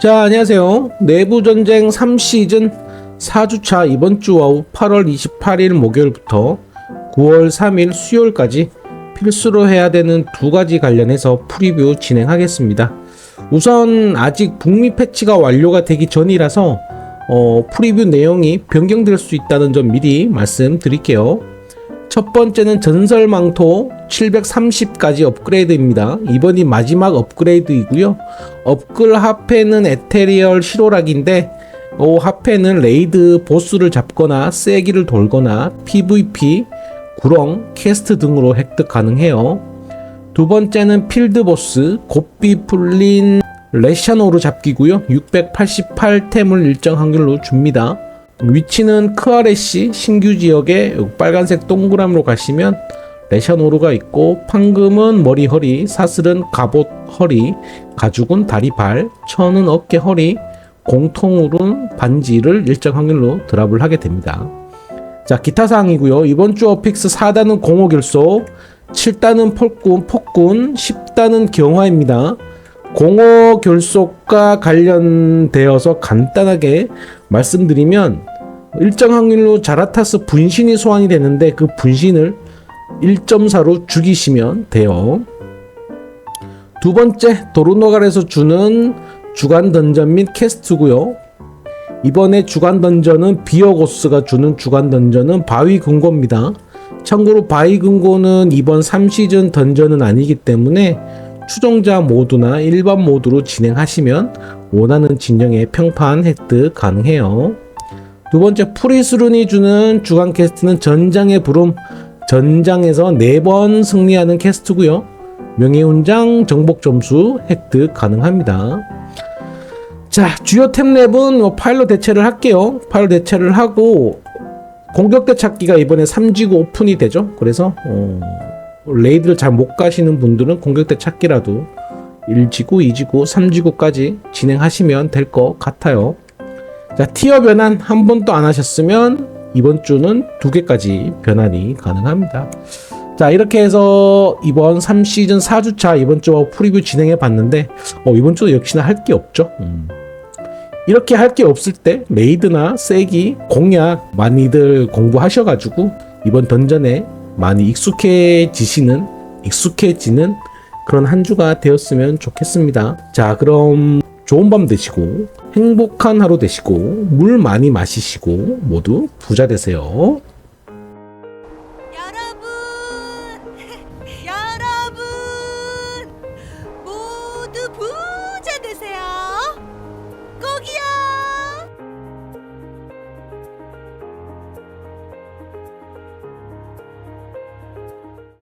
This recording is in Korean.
자, 안녕하세요. 내부전쟁 3시즌 4주차 이번 주 오후 8월 28일 목요일부터 9월 3일 수요일까지 필수로 해야 되는 두 가지 관련해서 프리뷰 진행하겠습니다. 우선 아직 북미 패치가 완료가 되기 전이라서 어, 프리뷰 내용이 변경될 수 있다는 점 미리 말씀드릴게요. 첫 번째는 전설망토 730까지 업그레이드입니다. 이번이 마지막 업그레이드이고요. 업글 하페는 에테리얼 시로락인데 이 하페는 레이드 보스를 잡거나 세기를 돌거나 PVP, 구렁, 캐스트 등으로 획득 가능해요. 두 번째는 필드 보스 곱비 풀린 레샤노르 잡기고요. 688템을 일정 확률로 줍니다. 위치는 크아레시 신규 지역에 빨간색 동그라미로 가시면 레샤노르가 있고 판금은 머리 허리, 사슬은 갑옷 허리, 가죽은 다리 발, 천은 어깨 허리, 공통으로는 반지를 일정 확률로 드랍을 하게 됩니다. 자 기타 사항이고요. 이번 주 어픽스 4단은 공허 결속, 7단은 폭군, 폭군, 10단은 경화입니다. 공허 결속과 관련되어서 간단하게 말씀드리면 일정 확률로 자라타스 분신이 소환이 되는데 그 분신을 1.4로 죽이시면 돼요. 두 번째 도르노갈에서 주는 주간 던전 및 캐스트고요. 이번에 주간 던전은 비어고스가 주는 주간 던전은 바위 금고입니다. 참고로 바위 금고는 이번 3시즌 던전은 아니기 때문에 추종자 모드나 일반 모드로 진행하시면 원하는 진영의 평판 획득 가능해요. 두 번째 프리스룬이 주는 주간 캐스트는 전장의 부름 전장에서 4번 승리하는 캐스트고요. 명예훈장 정복 점수 획득 가능합니다. 자, 주요 템랩은 뭐 파일로 대체를 할게요. 파일로 대체를 하고 공격대 찾기가 이번에 3지구 오픈이 되죠. 그래서 어, 레이드를 잘 못 가시는 분들은 공격대 찾기라도 1지구, 2지구, 3지구까지 진행하시면 될 것 같아요. 자, 티어 변환 한 번도 안 하셨으면 이번 주는 두 개까지 변환이 가능합니다. 자, 이렇게 해서 이번 3시즌 4주차 이번 주 프리뷰 진행해 봤는데, 어, 이번 주도 역시나 할 게 없죠. 음. 이렇게 할 게 없을 때 레이드나 세기, 공략 많이들 공부하셔가지고 이번 던전에 많이 익숙해지시는 익숙해지는 그런 한 주가 되었으면 좋겠습니다. 자, 그럼 좋은 밤 되시고 행복한 하루 되시고 물 많이 마시시고 모두 부자 되세요. 여러분, 여러분 모두 부자 되세요.